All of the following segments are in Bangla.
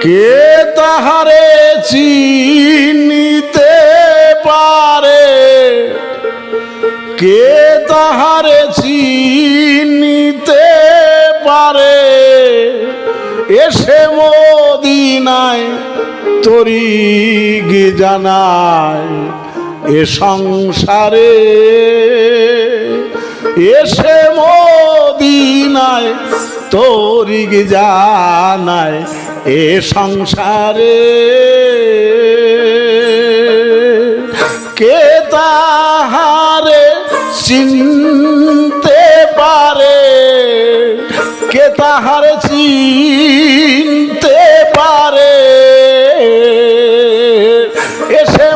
কে তাহারে চিনিতে পারে? কে তাহারে চিনিতে পারে? এসে মদিনায় তরি জানায় এ সংসারে। এসে মদিনায় তরি জানায় এ সংসারে কে তাহারে চিনতে পারে? কে তাহারে চিনতে পারে? এসে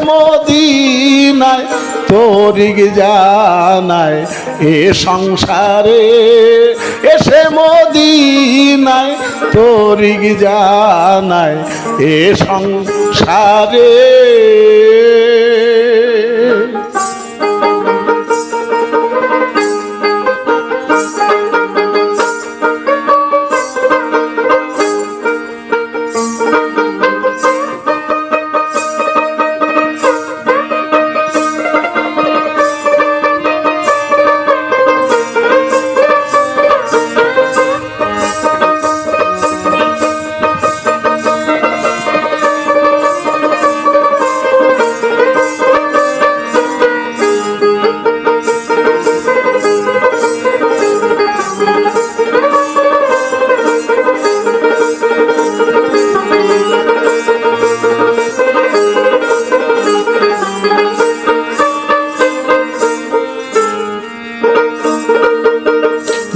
মদিনায় তোরি জানায় এ সংসারে এসে মদিনায় তোরি জানায় এ সংসারে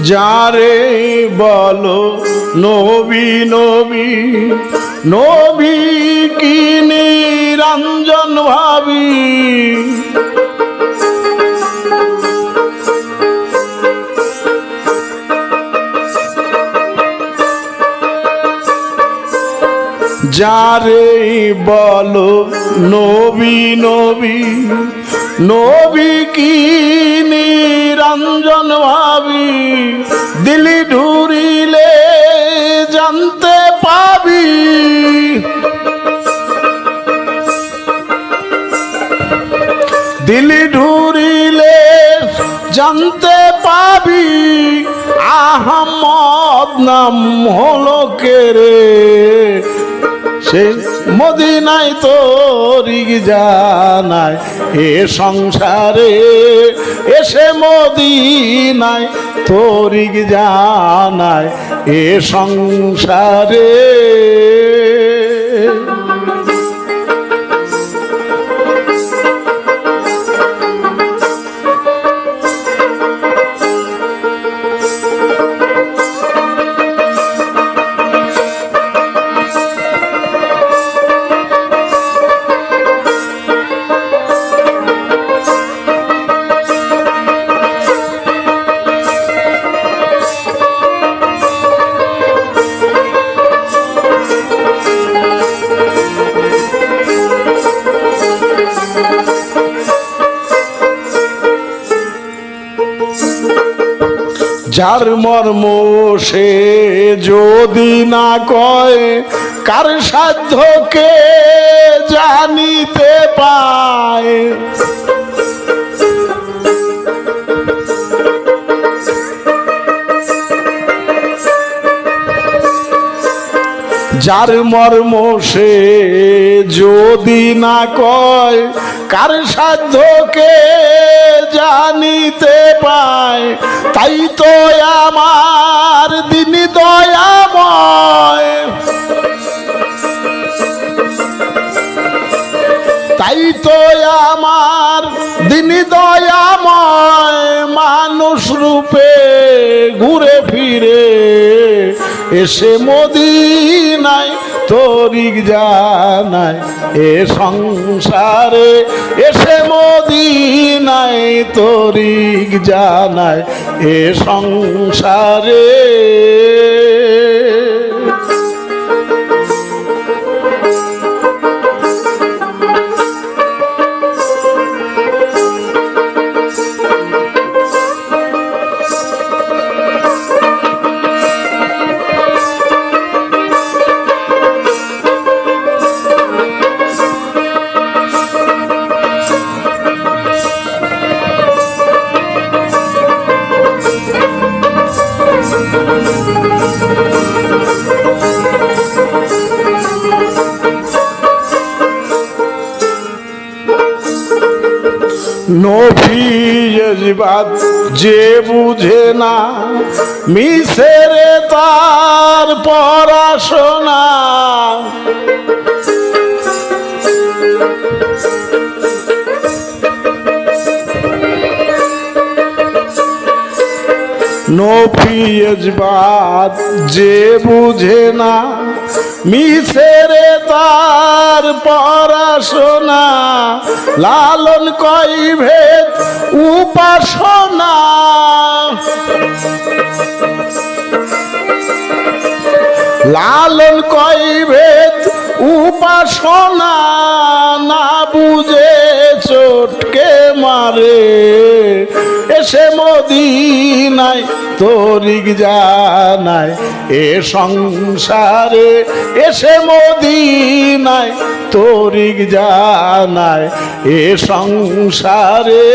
যারে বলো নবী নবী নবী কি নিরঞ্জন ভাবি? যারে বলো নবী নবী নবী কি নিরঞ্জন ভাবি? দিলি ঢুরিলে জানতে পাবি। দিলি ঢুরিলে জানতে পাবি। আহমদ নাম হলো কে রে? সে মদিনায় তোরিক জানায় এ সংসারে এসে মদিনায় তোরিক জানায় এ সংসারে যার মর্ম সে যদি না কয়, কার সাধ্যকে জানিতে পায়? যার মর্ম সে যদি না কয় কার সাধ্যকে জানিতে পায়? তাই তো আমার দিন দয়াময়। তাই তো আমার দিন দয়াময়। মানুষ রূপে ঘুরে ফিরে এসে মদিনায় তরিক জানায় এ সংসারে এসে মদিনায় তরিক জানায় এ সংসারে নফিয়াজবাদ যে বুঝে না মিসেরে তার পড়াশোনা। নফিয়াজবাদ যে বুঝে না মিসেরে তার পড়াশোনা। লালন কই ভেদ উপাসনা। লালন কই ভেদ উপাসনা। না বুঝে তরিক জানায় এ সংসারে এসে মদিনায় তরিক জানায় এ সংসারে।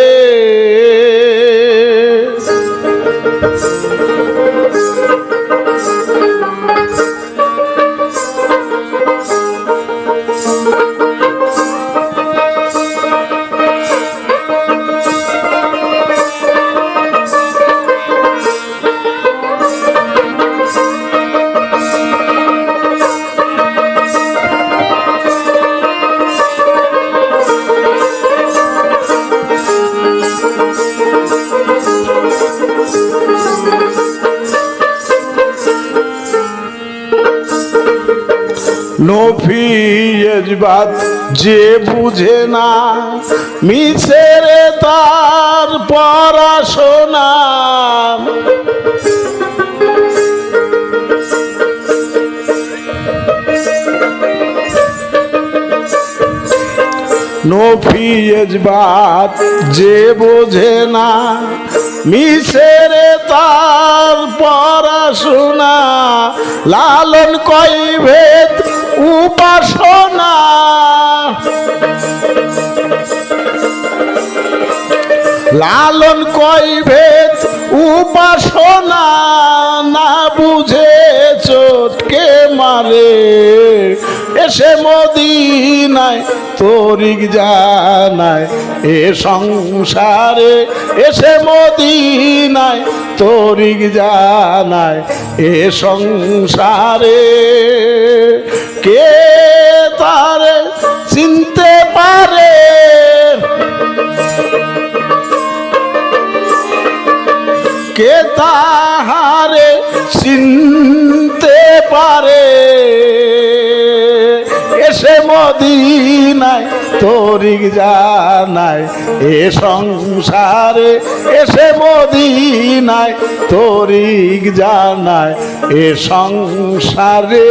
নফিয়াজবাদ যে বুঝে না মিছেরে তার পড়াশোনা। নফিয়াজবাদ যে বোঝে না মিছেরে তার পড়াশোনা। লালন কই ভেদ উপাসনা। লালন কই ভেদ উপাসনা। না বুঝে চোটকে মারে। এসে মদিনায় তরিক জানায় এ সংসারে এসে মদিনায় তরিক জানায় এ সংসারে। কে তারে মদিনায় তরিক জানায় এ সংসারে এসে মদিনায় তরিক জানায় এ সংসারে